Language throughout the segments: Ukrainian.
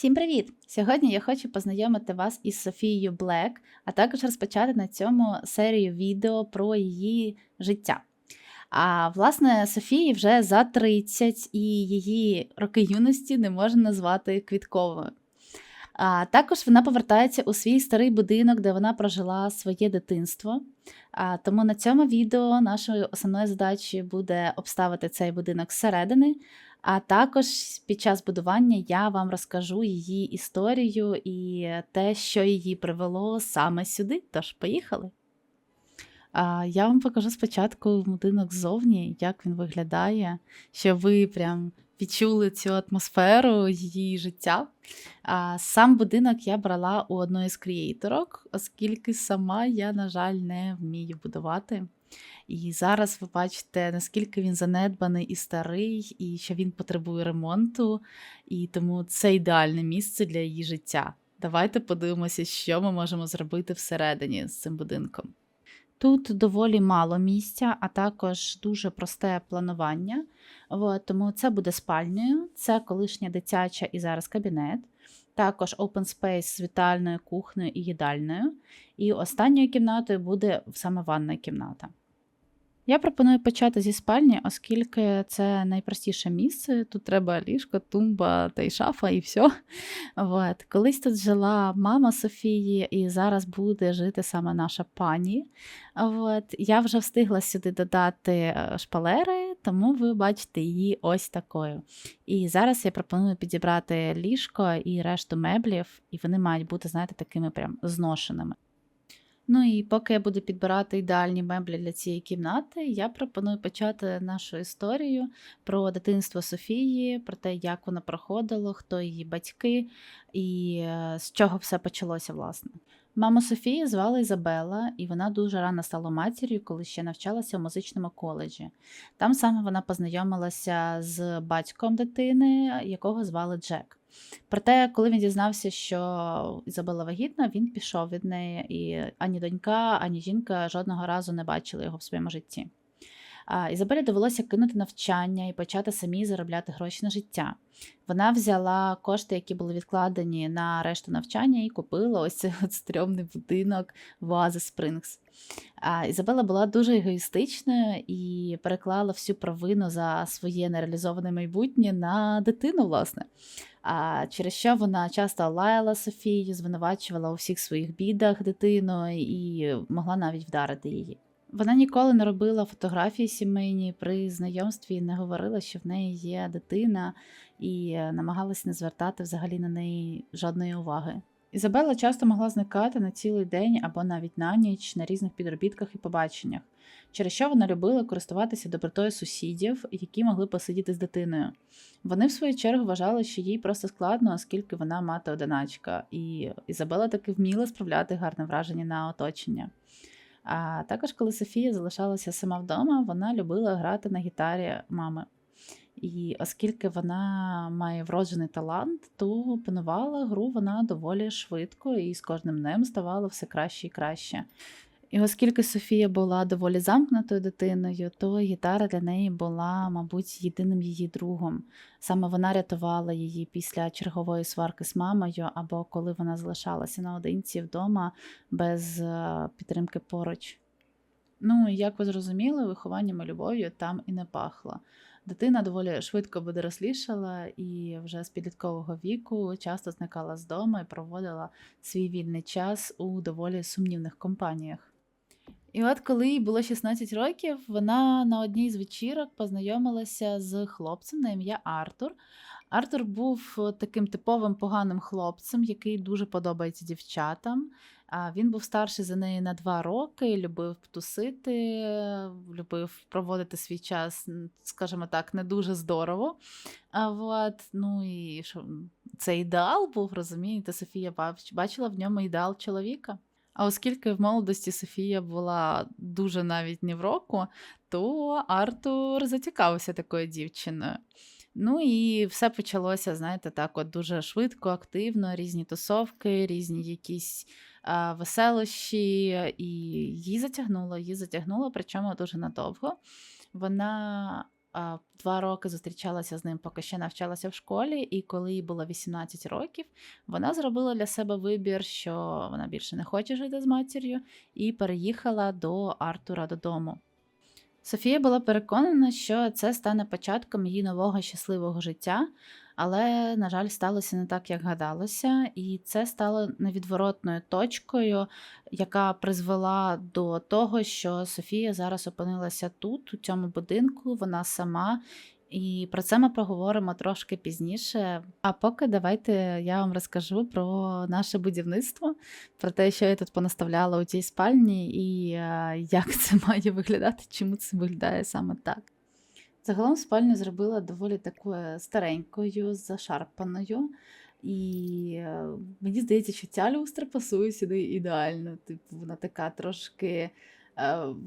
Всім привіт! Сьогодні я хочу познайомити вас із Софією Блек, а також розпочати на цьому серію відео про її життя. А власне, Софії вже за 30 і її роки юності не можна назвати квітковою. А також вона повертається у свій старий будинок, де вона прожила своє дитинство. А, тому на цьому відео нашою основною задачею буде обставити цей будинок зсередини. А також під час будування я вам розкажу її історію і те, що її привело саме сюди. Тож, поїхали. Я вам покажу спочатку будинок ззовні, як він виглядає, щоб ви прям відчули цю атмосферу її життя. Сам будинок я брала у одної з креаторок, оскільки сама я, на жаль, не вмію будувати. І зараз ви бачите, наскільки він занедбаний і старий, і що він потребує ремонту, і тому це ідеальне місце для її життя. Давайте подивимося, що ми можемо зробити всередині з цим будинком. Тут доволі мало місця, а також дуже просте планування. От, тому це буде спальнею, це колишня дитяча і зараз кабінет. Також open space з вітальною кухнею і їдальною. І останньою кімнатою буде саме ванна кімната. Я пропоную почати зі спальні, оскільки це найпростіше місце. Тут треба ліжко, тумба та й шафа, і все. От. Колись тут жила мама Софії, і зараз буде жити саме наша пані. От. Я вже встигла сюди додати е, шпалери, тому ви бачите її ось такою. І зараз я пропоную підібрати ліжко і решту меблів, і вони мають бути, знаєте, такими прям зношеними. Ну і поки я буду підбирати ідеальні меблі для цієї кімнати, я пропоную почати нашу історію про дитинство Софії, про те, як вона проходила, хто її батьки і е, з чого все почалося, власне. Маму Софії звали Ізабела, і вона дуже рано стала матір'ю, коли ще навчалася в музичному коледжі. Там саме вона познайомилася з батьком дитини, якого звали Джек. Проте, коли він дізнався, що Ізабела вагітна, він пішов від неї, і ані донька, ані жінка жодного разу не бачили його в своєму житті. Ізабелі довелося кинути навчання і почати самі заробляти гроші на життя. Вона взяла кошти, які були відкладені на решту навчання, і купила ось цей стрьомний будинок в Спрингс. Ізабела була дуже егоїстичною і переклала всю провину за своє нереалізоване майбутнє на дитину, власне. А через що вона часто лаяла Софію, звинувачувала у всіх своїх бідах дитину і могла навіть вдарити її. Вона ніколи не робила фотографії сімейні при знайомстві, не говорила, що в неї є дитина, і е, намагалась не звертати взагалі на неї жодної уваги. Ізабела часто могла зникати на цілий день або навіть на ніч на різних підробітках і побаченнях, через що вона любила користуватися добротою сусідів, які могли посидіти з дитиною. Вони, в свою чергу, вважали, що їй просто складно, оскільки вона мати одиначка, і Ізабела таки вміла справляти гарне враження на оточення. А також, коли Софія залишалася сама вдома, вона любила грати на гітарі мами. І оскільки вона має вроджений талант, то панувала гру вона доволі швидко і з кожним днем ставало все краще і краще. І оскільки Софія була доволі замкнутою дитиною, то гітара для неї була, мабуть, єдиним її другом. Саме вона рятувала її після чергової сварки з мамою, або коли вона залишалася наодинці вдома без е, підтримки поруч. Ну, як ви зрозуміли, вихованням і любов'ю там і не пахло. Дитина доволі швидко дорослішала і вже з підліткового віку часто зникала з дому і проводила свій вільний час у доволі сумнівних компаніях. І от коли їй було 16 років, вона на одній з вечірок познайомилася з хлопцем на ім'я Артур. Артур був таким типовим поганим хлопцем, який дуже подобається дівчатам. Він був старший за неї на два роки, любив тусити, любив проводити свій час, скажімо так, не дуже здорово. А от, ну і що це ідеал був, розумієте, Софія бачила в ньому ідеал чоловіка. А оскільки в молодості Софія була дуже навіть не в року, то Артур зацікавився такою дівчиною. Ну і все почалося, знаєте, так, от дуже швидко, активно, різні тусовки, різні якісь а, веселощі, і її затягнуло, її затягнуло, причому дуже надовго. Вона два роки зустрічалася з ним, поки ще навчалася в школі, і коли їй було 18 років, вона зробила для себе вибір, що вона більше не хоче жити з матір'ю, і переїхала до Артура додому. Софія була переконана, що це стане початком її нового щасливого життя, але, на жаль, сталося не так, як гадалося, і це стало невідворотною точкою, яка призвела до того, що Софія зараз опинилася тут, у цьому будинку, вона сама. І про це ми проговоримо трошки пізніше. А поки давайте я вам розкажу про наше будівництво, про те, що я тут понаставляла у цій спальні, і е, як це має виглядати, чому це виглядає саме так. Загалом спальню зробила доволі такою старенькою, зашарпаною. І е, мені здається, що ця люстра пасує сюди ідеально. Типу, вона така трошки е,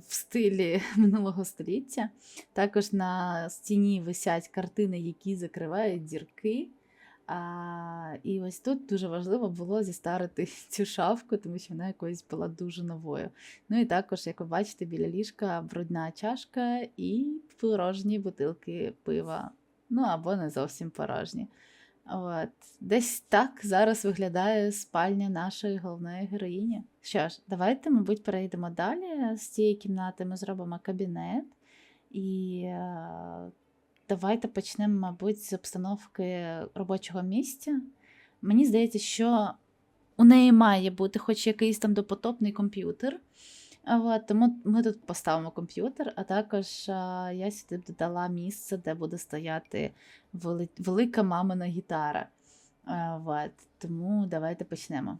в стилі минулого століття. Також на стіні висять картини, які закривають дірки. А, І ось тут дуже важливо було зістарити цю шафку, тому що вона якоюсь була дуже новою. Ну і також, як ви бачите, біля ліжка брудна чашка і порожні бутилки пива. Ну або не зовсім порожні. От. Десь так зараз виглядає спальня нашої головної героїні. Що ж, давайте, мабуть, перейдемо далі. З цієї кімнати ми зробимо кабінет. І е, давайте почнемо, мабуть, з обстановки робочого місця. Мені здається, що у неї має бути хоч якийсь там допотопний комп'ютер. От, тому ми тут поставимо комп'ютер, а також а, я сюди додала місце, де буде стояти вели, велика мамина гітара. От, тому давайте почнемо.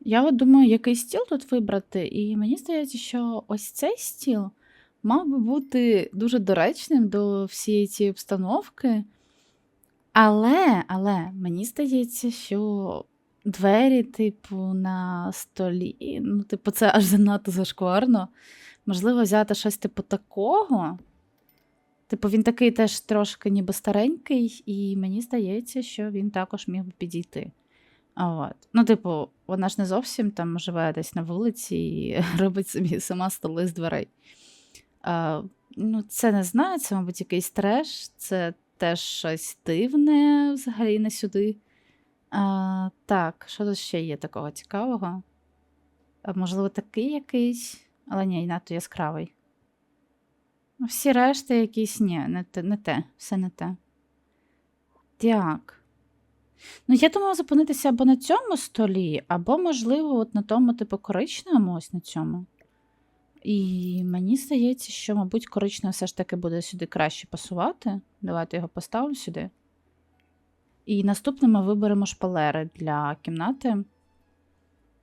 Я от думаю, який стіл тут вибрати, і мені здається, що ось цей стіл мав би бути дуже доречним до всієї цієї обстановки. Але, але мені здається, що двері, типу, на столі, ну, типу, це аж занадто зашкварно. Можливо, взяти щось типу такого. Типу, він такий теж трошки ніби старенький, і мені здається, що він також міг би підійти. От. Ну, типу, вона ж не зовсім там живе десь на вулиці і робить собі сама столи з дверей. А, Ну, Це не знаю, це, мабуть, якийсь треш, це теж щось дивне взагалі не сюди. А, Так, що тут ще є такого цікавого? А, Можливо, такий якийсь, але ні, надто яскравий. Ну, Всі решти якісь ні, не те, не те, все не те. Так. Ну, я думала зупинитися або на цьому столі, або, можливо, от на тому, типу, коричневому ось на цьому. І мені здається, що, мабуть, коричневе все ж таки буде сюди краще пасувати. Давайте його поставлю сюди. І наступним ми виберемо шпалери для кімнати.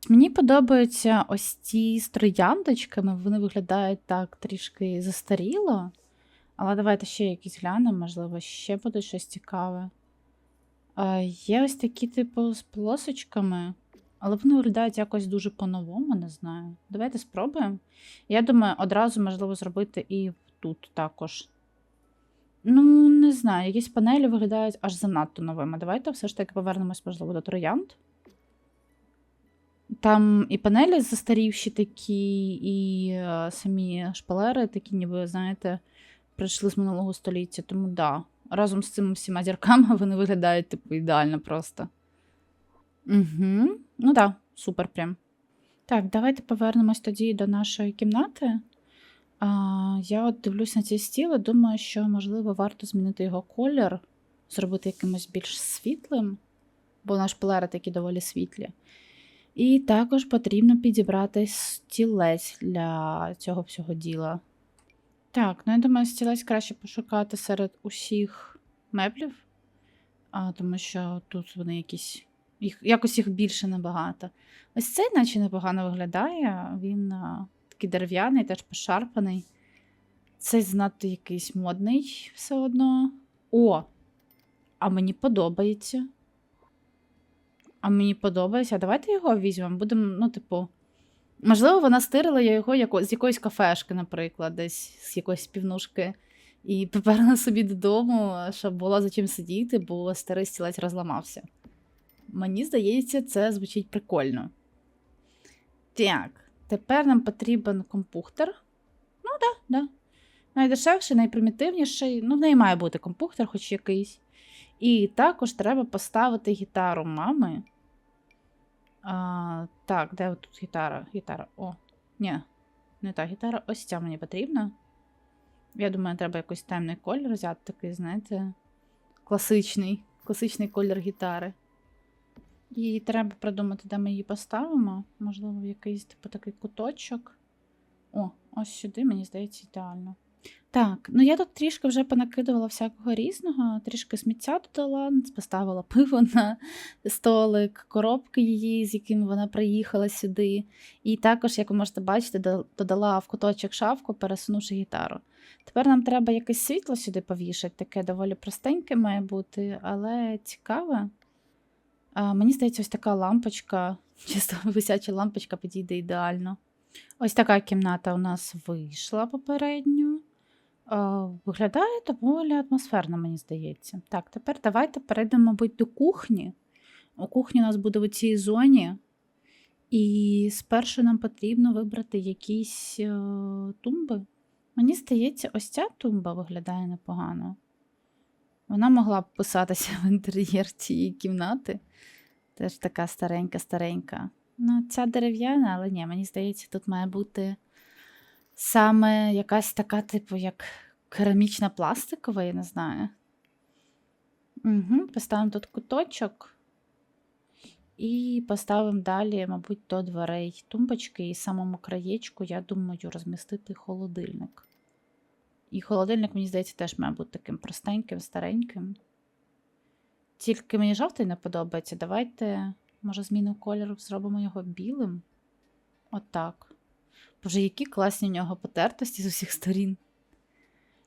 Мені подобаються ось ці з трояндочками, вони виглядають так трішки застаріло. Але давайте ще якісь глянемо, можливо, ще буде щось цікаве. А, Є ось такі, типу, з полосочками, але вони виглядають якось дуже по-новому, не знаю. Давайте спробуємо. Я думаю, одразу можливо зробити і тут також. Ну, не знаю, якісь панелі виглядають аж занадто новими. Давайте все ж таки повернемось, можливо, до троянд. Там і панелі застарівші такі, і е, самі шпалери, такі, ніби, знаєте, прийшли з минулого століття. Тому да, разом з цими всіма зірками вони виглядають, типу, ідеально просто. Угу. Ну так, да, супер прям. Так, давайте повернемось тоді до нашої кімнати. А, Я от дивлюсь на цей стіл і думаю, що, можливо, варто змінити його колір, зробити якимось більш світлим, бо наш шпалери такі доволі світлі. І також потрібно підібрати стілець для цього всього діла. Так, ну я думаю, стілець краще пошукати серед усіх меблів, а, тому що тут вони якісь. Їх, Якось їх більше набагато. Ось цей, наче непогано виглядає, він а, такий дерев'яний, теж пошарпаний. Цей знато якийсь модний все одно. О! А мені подобається. А мені подобається. Давайте його візьмемо. Будемо, ну, типу. Можливо, вона стирила його яко, з якоїсь кафешки, наприклад, десь з якоїсь півнушки. І поперла собі додому, щоб було за чим сидіти, бо старий стілець розламався. Мені здається, це звучить прикольно. Так, тепер нам потрібен компухтер. Ну, так, да, да. Найдешевший, найпримітивніший, ну, в неї має бути компухтер хоч якийсь. І також треба поставити гітару мами. А, так, де тут гітара? Гітара. О, ні, не та гітара. Ось ця мені потрібна. Я думаю, треба якийсь темний колір взяти, такий, знаєте, класичний, класичний колір гітари. І треба придумати, де ми її поставимо. Можливо, в якийсь типу такий куточок. О, ось сюди, мені здається, ідеально. Так, ну я тут трішки вже понакидувала всякого різного, трішки сміття додала, поставила пиво на столик, коробки її, з якими вона приїхала сюди. І також, як ви можете бачити, додала в куточок шафку, пересунувши гітару. Тепер нам треба якесь світло сюди повішати, таке доволі простеньке має бути, але цікаве. Мені здається, ось така лампочка, чисто висяча лампочка підійде ідеально. Ось така кімната у нас вийшла попередньо. Виглядає доволі атмосферно, мені здається. Так, тепер давайте перейдемо, мабуть, до кухні. У кухні у нас буде в цій зоні. І спершу нам потрібно вибрати якісь е, тумби. Мені здається, ось ця тумба виглядає непогано. Вона могла б писатися в інтер'єр цієї кімнати. Теж така старенька-старенька. Ну, ця дерев'яна, але ні, мені здається, тут має бути саме якась така, типу, як керамічна пластикова, я не знаю. Угу, поставимо тут куточок. І поставимо далі, мабуть, до дверей тумбочки, і самому краєчку, я думаю, розмістити холодильник. І холодильник, мені здається, теж має бути таким простеньким, стареньким. Тільки мені жовтий не подобається. Давайте, може, зміну кольору зробимо його білим. Отак. Боже, які класні в нього потертості з усіх сторін.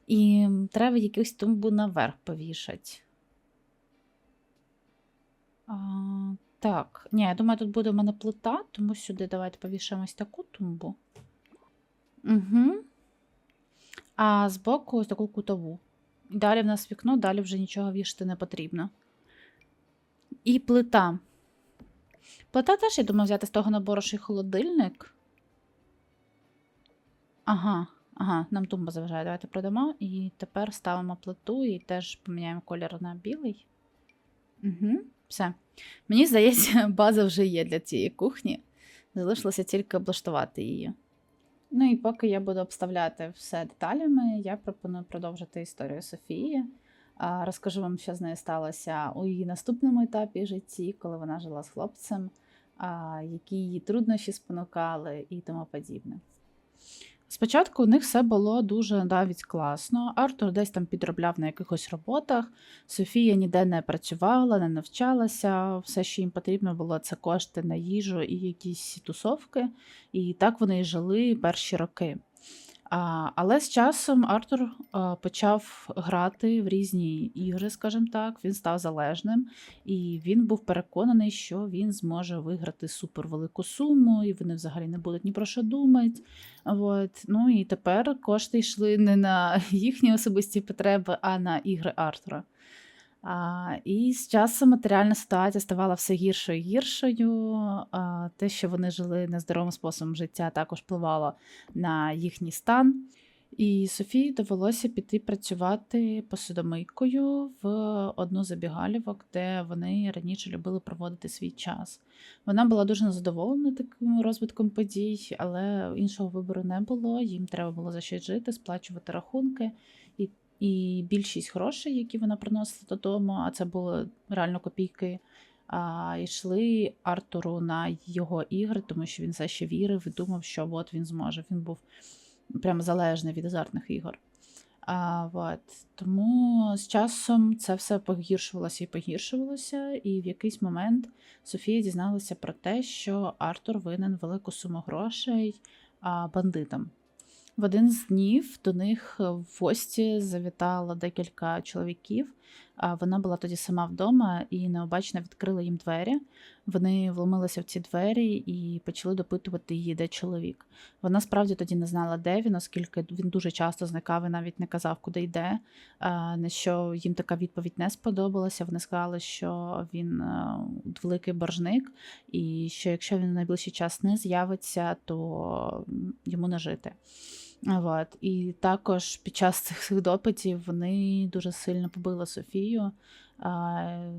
І треба якусь тумбу наверх повішати. А, так, ні, я думаю, тут буде в мене плита, тому сюди давайте повішаємо ось таку тумбу. Угу. А збоку ось таку кутову. Далі в нас вікно, далі вже нічого вішати не потрібно. І плита. Плита теж, я думаю, взяти з того набору, що й холодильник. Ага, ага, нам тумба заважає. Давайте продамо. І тепер ставимо плиту і теж поміняємо колір на білий. Угу, все. Мені здається, база вже є для цієї кухні. Залишилося тільки облаштувати її. Ну і поки я буду обставляти все деталями, я пропоную продовжити історію Софії. Розкажу вам, що з нею сталося у її наступному етапі житті, коли вона жила з хлопцем, які її труднощі спонукали і тому подібне. Спочатку у них все було дуже навіть класно. Артур десь там підробляв на якихось роботах. Софія ніде не працювала, не навчалася. Все, що їм потрібно було, це кошти на їжу і якісь тусовки. І так вони і жили перші роки. Але з часом Артур почав грати в різні ігри, скажімо так. Він став залежним, і він був переконаний, що він зможе виграти супервелику суму, і вони взагалі не будуть ні про що думати. От. Ну і тепер кошти йшли не на їхні особисті потреби, а на ігри Артура. А, і з часом матеріальна ситуація ставала все гіршою і гіршою. А, те, що вони жили нездоровим способом життя, також впливало на їхній стан. І Софії довелося піти працювати посудомийкою в одну забігалівок, де вони раніше любили проводити свій час. Вона була дуже незадоволена таким розвитком подій, але іншого вибору не було. Їм треба було за щось жити, сплачувати рахунки. І, більшість грошей, які вона приносила додому, а це були реально копійки. А, йшли Артуру на його ігри, тому що він все ще вірив і думав, що от він зможе. Він був прямо залежний від азартних ігор. А, от. Тому з часом це все погіршувалося і погіршувалося, і в якийсь момент Софія дізналася про те, що Артур винен велику суму грошей а, бандитам. В один з днів до них в гості завітало декілька чоловіків. А вона була тоді сама вдома і необачно відкрила їм двері. Вони вломилися в ці двері і почали допитувати її, де чоловік. Вона справді тоді не знала, де він, оскільки він дуже часто зникав і навіть не казав, куди йде. На що їм така відповідь не сподобалася. Вони сказали, що він е, великий боржник, і що якщо він в найближчий час не з'явиться, то йому не жити. Вот. І також під час цих допитів вони дуже сильно побили Софію,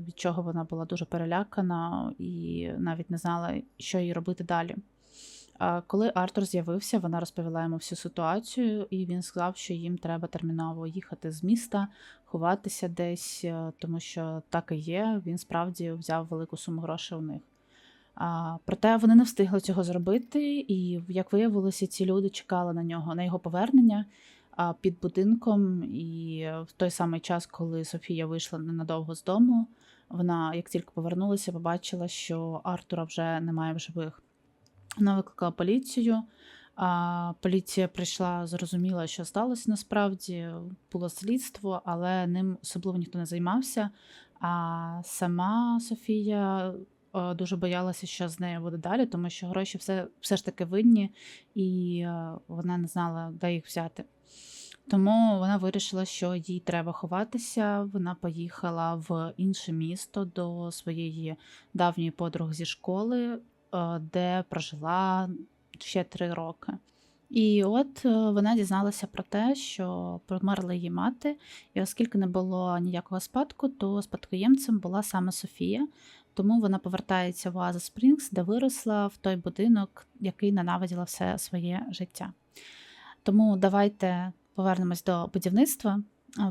від чого вона була дуже перелякана і навіть не знала, що їй робити далі. Коли Артур з'явився, вона розповіла йому всю ситуацію, і він сказав, що їм треба терміново їхати з міста, ховатися десь, е, тому що так і є. Він справді взяв велику суму грошей у них. А, проте вони не встигли цього зробити, і як виявилося, ці люди чекали на нього, на його повернення а, під будинком. І в той самий час, коли Софія вийшла ненадовго з дому, вона, як тільки повернулася, побачила, що Артура вже немає в живих. Вона викликала поліцію. А, поліція прийшла, зрозуміла, що сталося насправді. Було слідство, але ним особливо ніхто не займався. А сама Софія дуже боялася, що з нею буде далі, тому що гроші все, все ж таки винні, і е, вона не знала, де їх взяти. Тому вона вирішила, що їй треба ховатися. Вона поїхала в інше місто до своєї давньої подруги зі школи, е, де прожила ще три роки. І от е, вона дізналася про те, що померла її мати, і оскільки не було ніякого спадку, то спадкоємцем була саме Софія. Тому вона повертається в Оаза Спрінгс, де виросла в той будинок, який ненавиділа все своє життя. Тому давайте повернемось до будівництва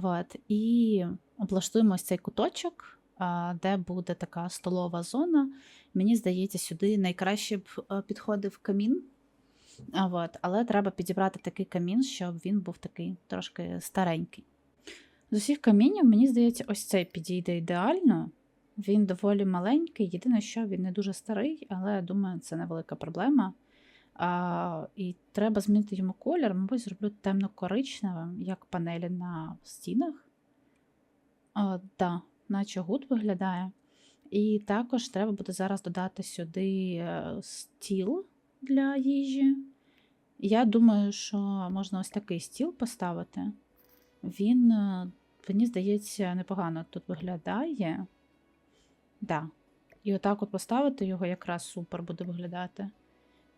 от, і облаштуємо ось цей куточок, де буде така столова зона. Мені здається, сюди найкраще б е, підходив камін. От, але треба підібрати такий камін, щоб він був такий трошки старенький. З усіх камінів, мені здається, ось цей підійде ідеально. Він доволі маленький, єдине, що він не дуже старий, але думаю, це невелика проблема. А, і треба змінити йому колір, мабуть, зроблю темно-коричневим, як панелі на стінах. А, да, наче гуд виглядає. І також треба буде зараз додати сюди е, стіл для їжі. Я думаю, що можна ось такий стіл поставити. Він, е, мені здається, непогано тут виглядає. Да. І отак от поставити його якраз супер буде виглядати.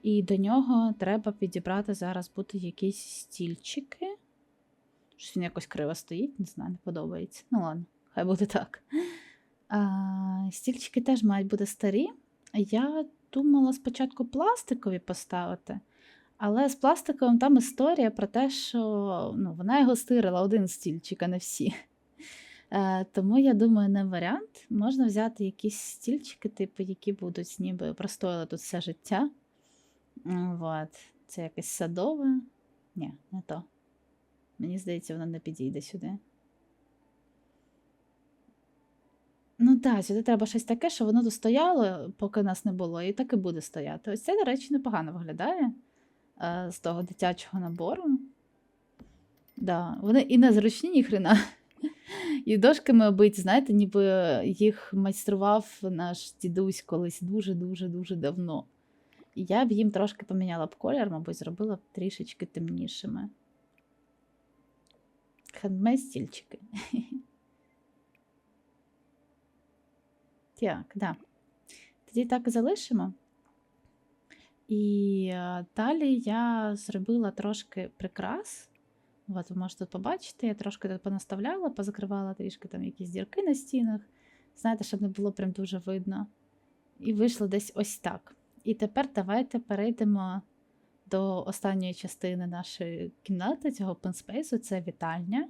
І до нього треба підібрати зараз бути якісь стільчики. Щось він якось криво стоїть, не знаю, не подобається. Ну ладно, хай буде так. А, Стільчики теж мають бути старі. Я думала спочатку пластикові поставити, але з пластиковим там історія про те, що ну, вона його стирила один стільчик, а не всі. Е, Тому я думаю, не варіант. Можна взяти якісь стільчики, типу, які будуть ніби простояли тут все життя. М, Вот. Це якесь садове. Ні, не то. Мені здається, воно не підійде сюди. Ну так, сюди треба щось таке, що воно тут стояло, поки нас не було, і так і буде стояти. Ось це, до речі, непогано виглядає е, з того дитячого набору. Да, вони і незручні, ні хрена. І дошками обиті, знаєте, ніби їх майстрував наш дідусь колись дуже-дуже дуже давно. І я б їм трошки поміняла б колір, мабуть, зробила б трішечки темнішими. Хендмейд стільчики. Так, да. Тоді так і залишимо. І е, далі я зробила трошки прикрас. От ви можете тут побачити, я трошки тут понаставляла, позакривала трішки там якісь дірки на стінах. Знаєте, щоб не було прям дуже видно. І вийшло десь ось так. І тепер давайте перейдемо до останньої частини нашої кімнати, цього пенспейсу, це вітальня.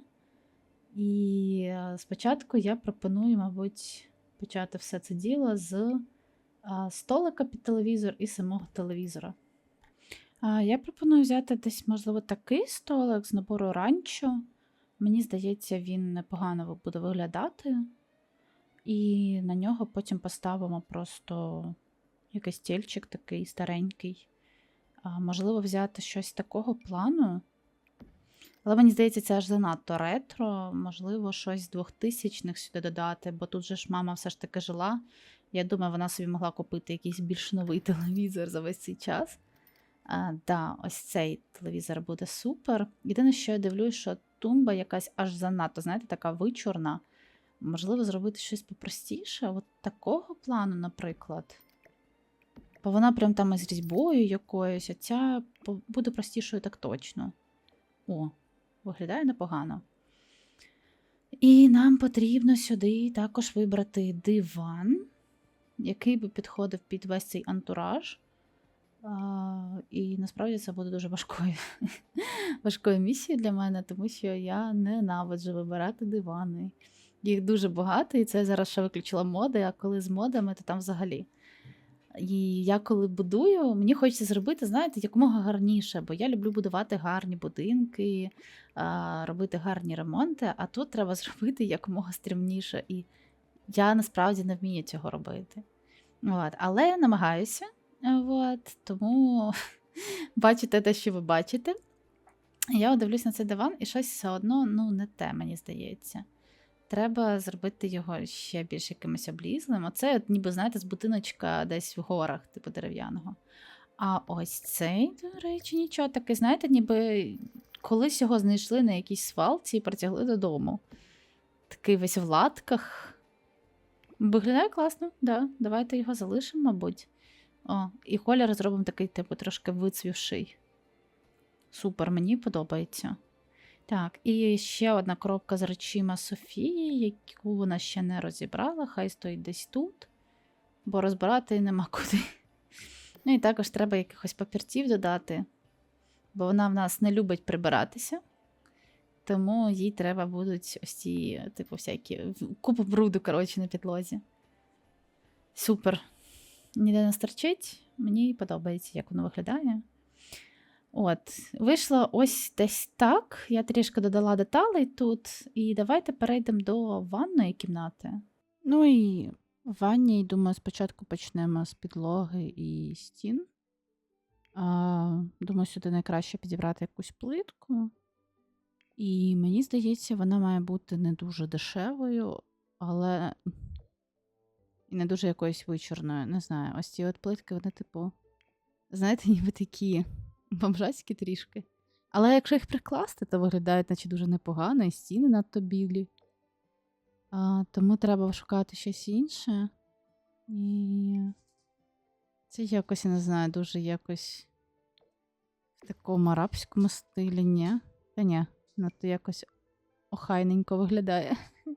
І е, спочатку я пропоную, мабуть, почати все це діло з столика під телевізор і самого телевізора. Я пропоную взяти десь, можливо, такий столик з набору ранчо. Мені здається, він непогано буде виглядати. І на нього потім поставимо просто якийсь стільчик такий старенький. Можливо, взяти щось такого плану. Але мені здається, це аж занадто ретро. Можливо, щось з 2000-х сюди додати, бо тут же ж мама все ж таки жила. Я думаю, вона собі могла купити якийсь більш новий телевізор за весь цей час. А, да, ось цей телевізор буде супер. Єдине, що я дивлюсь, що тумба якась аж занадто, знаєте, така вичурна. Можливо, зробити щось попростіше, от такого плану, наприклад. Бо вона прям там із різьбою якоюсь, а ця буде простішою так точно. О, виглядає непогано. І нам потрібно сюди також вибрати диван, який би підходив під весь цей антураж. І насправді це буде дуже важкою, важкою місією для мене, тому що я ненавиджу вибирати дивани. Їх дуже багато, і це зараз ще виключила моди, а коли з модами, то там взагалі. І я коли будую, мені хочеться зробити, знаєте, якомога гарніше, бо я люблю будувати гарні будинки, робити гарні ремонти, а тут треба зробити якомога стрімніше. І я насправді не вмію цього робити. От. Але намагаюся. От, тому бачите те, що ви бачите. Я дивлюсь на цей диван, і щось все одно ну, не те, мені здається. Треба зробити його ще більш якимось облізлим. Оце, от, ніби, знаєте, з будиночка десь в горах, типу дерев'яного. А ось цей, до речі, нічого таке, знаєте, ніби колись його знайшли на якійсь свалці і притягли додому. Такий весь в латках. Виглядає класно, да. Давайте його залишимо, мабуть. О, і колір зробимо такий, типу, трошки вицвівший. Супер, мені подобається. Так, і ще одна коробка з речима Софії, яку вона ще не розібрала, хай стоїть десь тут, бо розбирати нема куди. Ну і також треба якихось папірців додати, бо вона в нас не любить прибиратися. Тому їй треба будуть ось ці, типу, всякі купу бруду, коротше, на підлозі. Супер. Ніде не стерчить, мені подобається, як воно виглядає. От, вийшло ось десь так. Я трішки додала деталей тут. І давайте перейдемо до ванної кімнати. Ну і в ванні, думаю, спочатку почнемо з підлоги і стін. А, Думаю, сюди найкраще підібрати якусь плитку. І мені здається, вона має бути не дуже дешевою, але і не дуже якоюсь вичорною. Не знаю, ось ці от плитки, вони, типу, знаєте, ніби такі бомжацькі трішки. Але якщо їх прикласти, то виглядають, наче дуже непогано, і стіни надто білі. А, Тому треба шукати щось інше. І це якось, я не знаю, дуже якось в такому арабському стилі, ні? Та ні, надто якось охайненько виглядає.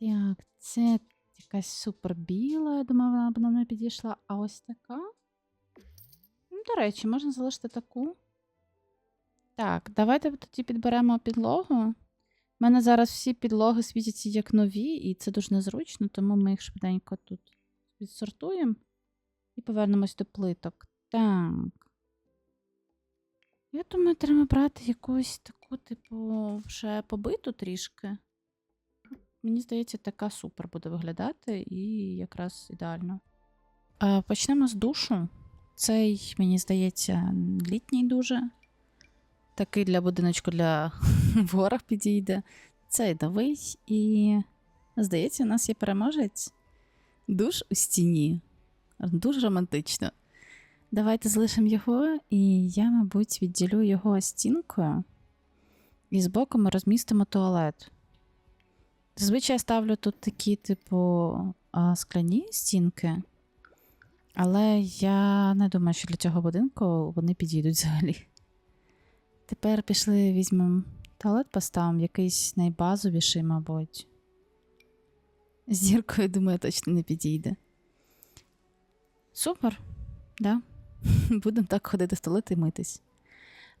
Так, це якась супер біла, я думаю, вона б нам не підійшла. А ось така. Ну, до речі, можна залишити таку. Так, давайте тоді підберемо підлогу. У мене зараз всі підлоги світяться як нові, і це дуже незручно, тому ми їх швиденько тут відсортуємо і повернемось до плиток. Так. Я думаю, треба брати якусь таку, типу, вже побиту трішки. Мені здається, така супер буде виглядати і якраз ідеально. А, Почнемо з душу. Цей, мені здається, літній дуже. Такий для будиночку для в горах підійде. Цей новий. І, здається, у нас є переможець. Душ у стіні. Дуже романтично. Давайте залишимо його, і я, мабуть, відділю його стінкою. І збоку ми розмістимо туалет. Зазвичай я ставлю тут такі, типу, скляні стінки. Але я не думаю, що для цього будинку вони підійдуть взагалі. Тепер пішли, візьмемо туалет, поставимо якийсь найбазовіший, мабуть. З зіркою, думаю, точно не підійде. Супер, да? Будемо так ходити в туалет і митись.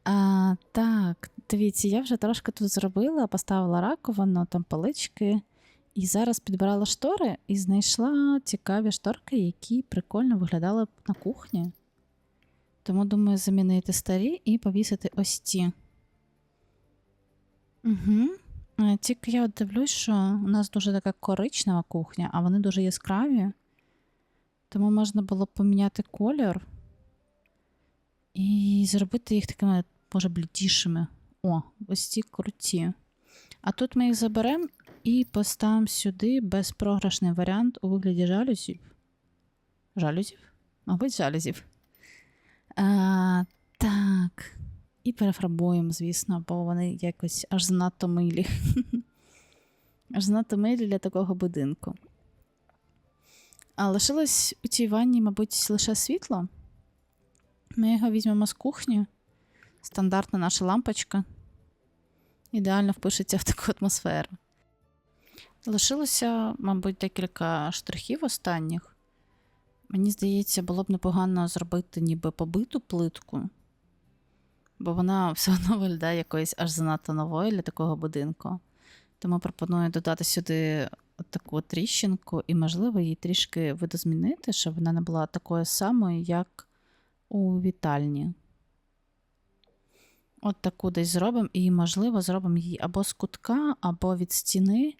А, Так, дивіться, я вже трошки тут зробила, поставила раковину, там палички. І зараз підбирала штори і знайшла цікаві шторки, які прикольно виглядали на кухні. Тому, думаю, замінити старі і повісити ось ці. Угу. Тільки я дивлюсь, що у нас дуже така коричнева кухня, а вони дуже яскраві. Тому можна було поміняти колір і зробити їх такими, може, блідішими. О, ось ці круті. А тут ми їх заберемо і поставимо сюди безпрограшний варіант у вигляді жалюзів. Жалюзів? Мабуть, жалюзів. А, Так. І перефарбуємо, звісно, бо вони якось аж занадто милі. Аж занадто милі для такого будинку. А лишилось у цій ванні, мабуть, лише світло. Ми його візьмемо з кухні, Стандартна наша лампочка. Ідеально впишеться в таку атмосферу. Лишилося, мабуть, декілька штрихів останніх. Мені здається, було б непогано зробити ніби побиту плитку, бо вона все одно виглядає якоюсь аж занадто новою для такого будинку. Тому пропоную додати сюди таку тріщинку, і, можливо, її трішки видозмінити, щоб вона не була такою самою, як у вітальні. От таку десь зробимо, і, можливо, зробимо її або з кутка, або від стіни,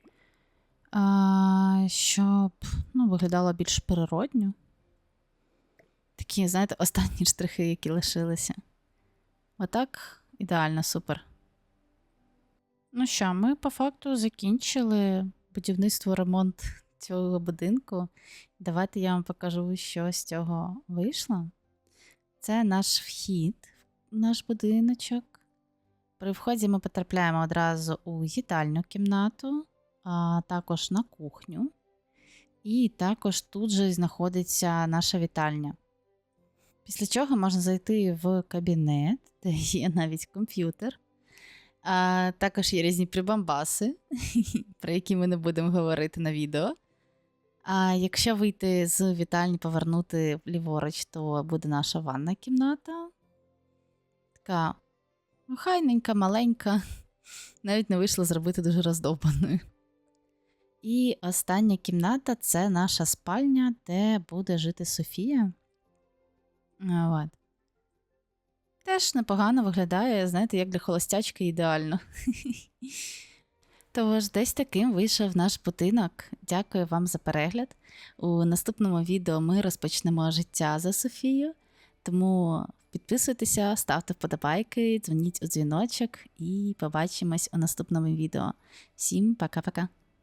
а, щоб ну, виглядало більш природньо. Такі, знаєте, останні штрихи, які лишилися. Отак ідеально, супер. Ну що, ми по факту закінчили будівництво, ремонт цього будинку. Давайте я вам покажу, що з цього вийшло. Це наш вхід в наш будиночок. При вході ми потрапляємо одразу у їдальну кімнату, а також на кухню. І також тут же знаходиться наша вітальня. Після чого можна зайти в кабінет, де є навіть комп'ютер. А, також є різні прибамбаси, про які ми не будемо говорити на відео. А якщо вийти з вітальні, повернути ліворуч, то буде наша ванна кімната. Така хайненька, маленька. Навіть не вийшло зробити дуже роздовбаною. І остання кімната це наша спальня, де буде жити Софія. От. Теж непогано виглядає, знаєте, як для холостячки ідеально. Тож, десь таким вийшов наш будинок. Дякую вам за перегляд. У наступному відео ми розпочнемо життя за Софію. Тому підписуйтеся, ставте вподобайки, дзвоніть у дзвіночок і побачимось у наступному відео. Всім пока-пока!